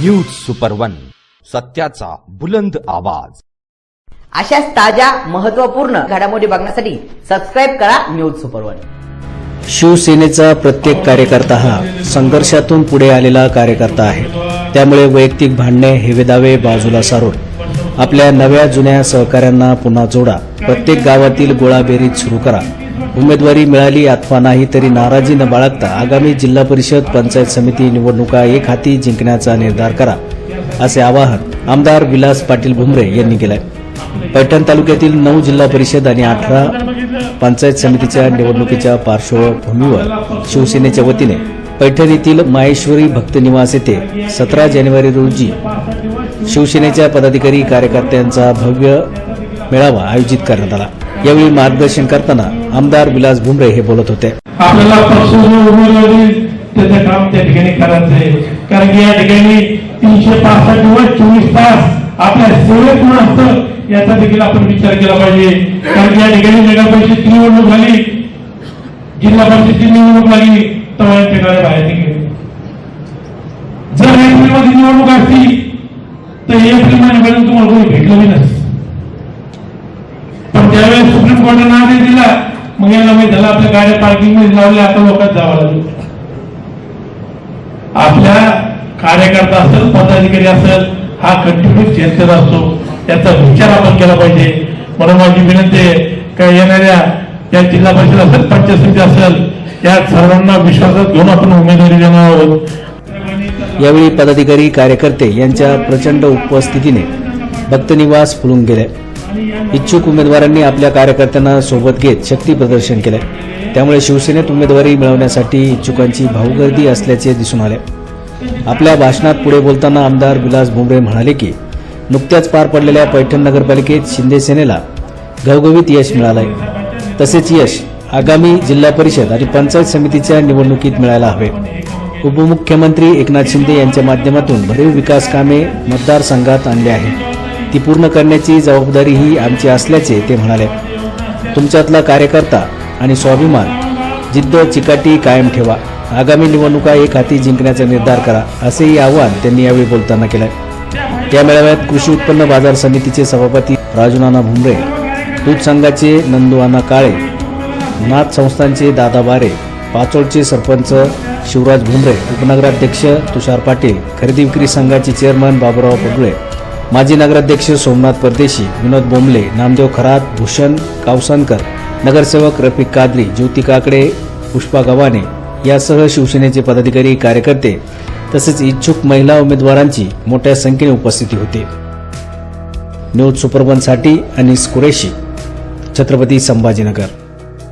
News super one सत्याचा बुलंद आवाज. अशाच ताज्या महत्त्वपूर्ण घडामोडी बघण्यासाठी सबस्क्राईब करा न्यूज सुपर वन शिवसेनेचा प्रत्येक कार्यकर्ता हा संघर्षातून पुढे आलेला कार्यकर्ता आहे. त्यामुळे वैयक्तिक भांडणे हेवेदावे बाजूला सारून आपल्या नव्या जुन्या सहकाऱ्यांना पुन्हा जोडा. प्रत्येक गावातील गोळाबेरीत सुरू करा. उमेदवारी मिळाली अथवा नाही तरी नाराजी न बाळगता आगामी जिल्हा परिषद पंचायत समिती निवडणुका एक हाती जिंकण्याचा निर्धार करा असे आवाहन आमदार विलास पाटील भुमरे यांनी केलंय. पैठण तालुक्यातील नऊ जिल्हा परिषद आणि अठरा पंचायत समितीच्या निवडणुकीच्या पार्श्वभूमीवर शिवसेनेच्या वतीने पैठण येथील माहेश्वरी भक्तनिवास येथे सतरा जानेवारी रोजी शिवसेनेच्या पदाधिकारी कार्यकर्त्यांचा भव्य मेळावा आयोजित करण्यात आला. यावेळी मार्गदर्शन करताना आमदार विलास भुमरे हे बोलत होते. आपल्याला त्याचं काम त्या ठिकाणी करायचं आहे. कारण की या ठिकाणी तीनशे पासष्ट दिवस चोवीस तास आपल्या सेवेत कोण असतं याचा देखील आपण विचार केला पाहिजे. कारण की या ठिकाणी जिल्हा परिषदची निवडणूक झाली जिल्हा परिषदची निवडणूक झाली तेव्हा ठिकाणी बाहेर निघले. जर एप्रिलमध्ये निवडणूक असती तर एप्रिल महिन्यापर्यंत तुम्हाला कोणी भेटलं बी कोर्टाने आदेश दिला मग यांना माहीत झालं आपल्या गाड्या पार्किंगमध्ये लावल्या आता लोकांत जावं लागलं. आपल्या कार्यकर्ता असेल पदाधिकारी असेल हा कंटिन्यू जनतेत असतो. त्याचा विचार आपण केला पाहिजे. म्हणून माझी विनंती आहे का येणाऱ्या या जिल्हा परिषद असेल पंचायत समिती असेल या सर्वांना विश्वासात घेऊन आपण उमेदवारी देणार आहोत. यावेळी पदाधिकारी कार्यकर्ते यांच्या प्रचंड उपस्थितीने भक्तनिवास फुलून गेले. इच्छुक उमेदवारांनी आपल्या कार्यकर्त्यांना सोबत घेत शक्ती प्रदर्शन केले त्यामुळे शिवसेनेत उमेदवारी मिळवण्यासाठी इच्छुकांची भाऊगर्दी असल्याचे दिसून आले. आपल्या भाषणात पुढे बोलताना आमदार विलास भुमरे म्हणाले की नुकत्याच पार पडलेल्या पैठण नगरपालिकेत शिंदे सेनेला घवघवीत यश मिळालंय. तसेच यश आगामी जिल्हा परिषद आणि पंचायत समितीच्या निवडणुकीत मिळायला हवे. उपमुख्यमंत्री एकनाथ शिंदे यांच्या माध्यमातून भरीव विकास कामे मतदारसंघात आणली आहेत. ती पूर्ण करण्याची जबाबदारी ही आमची असल्याचे ते म्हणाले. तुमच्यातला कार्यकर्ता आणि स्वाभिमान जिद्द चिकाटी कायम ठेवा. आगामी निवडणुका एक हाती जिंकण्याचा निर्धार करा असेही आवाहन त्यांनी यावेळी बोलताना केलं. या मेळाव्यात कृषी उत्पन्न बाजार समितीचे सभापती राजूनाना भुमरे दूध संघाचे नंदुआना काळे नाथ संस्थांचे दादा बारे पाचोडचे सरपंच शिवराज भुमरे उपनगराध्यक्ष तुषार पाटील खरेदी विक्री संघाचे चेअरमन बाबुराव पगुळे माजी नगराध्यक्ष सोमनाथ परदेशी विनोद बोंबले नामदेव खरात भूषण कावसनकर नगरसेवक रफिक कादरी ज्योती काकडे पुष्पा गव्हाणे यासह शिवसेनेचे पदाधिकारी कार्यकर्ते तसेच इच्छुक महिला उमेदवारांची मोठ्या संख्येने उपस्थिती होती. न्यूज सुपरबनसाठी अनिस कुरेशी छत्रपती संभाजीनगर.